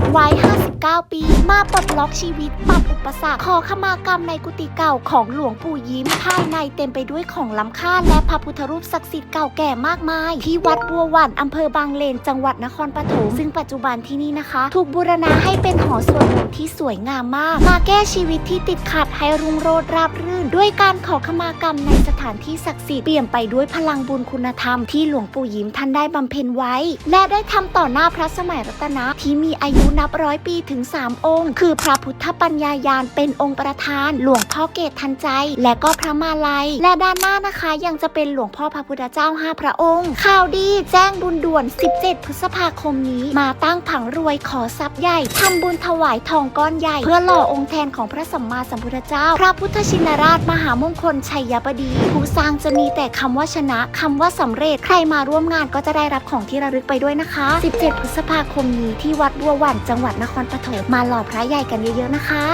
ดไว้ 59ปี มาปลดล็อกชีวิตปรับอุปสรรคขอขมากรรมในกุฏิเก่าของหลวงปู่ยิ้ม ภายในเต็มไปด้วยของล้ำค่าและพระพุทธรูปศักดิ์สิทธิ์เก่าแก่มากมาย ที่วัดบัวหวันอำเภอบางเลน จังหวัดนครปฐมซึ่งปัจจุบันที่นี่นะคะ ถูกบูรณะให้เป็นหอสวดมนต์ที่สวยงามมาก มาแก้ชีวิตที่ติดขัดให้รุ่งโรจน์ราบรื่น ด้วยการขอขมากรรมในสถานที่ศักดิ์สิทธิ์เปี่ยมไปด้วยพลังบุญคุณธรรมที่หลวงปู่ยิ้มท่านได้บำเพ็ญไว้ และได้ทำต่อหน้าพระสมัยรัตนะที่มีอายุนับร้อยปีถึง 3 องค์ คือพระพุทธปัญญายานเป็นองค์ประธาน หลวงพ่อเกตทันใจ และก็พระมาลัย และด้านหน้านะคะยังจะเป็นหลวงพ่อพระพุทธเจ้าห้าพระองค์ ข่าวดีแจ้งบุญด่วน 17 พฤษภาคมนี้ มาตั้งผังรวยขอทรัพย์ใหญ่ทำบุญถวายทองก้อนใหญ่ เพื่อหล่อองค์แทนของพระสัมมาสัมพุทธเจ้า พระพุทธชินราชมหามงคลชัยบดี ผู้สร้างจะมีแต่คำว่าชนะคำว่าสำเร็จ ใครมาร่วมงานก็จะได้รับของที่ระลึกไปด้วยนะคะ 17 พฤษภาคมนี้ที่วัดบัวหวันจังหวัดนครปฐมมาหล่อพระใหญ่กันเยอะๆนะคะ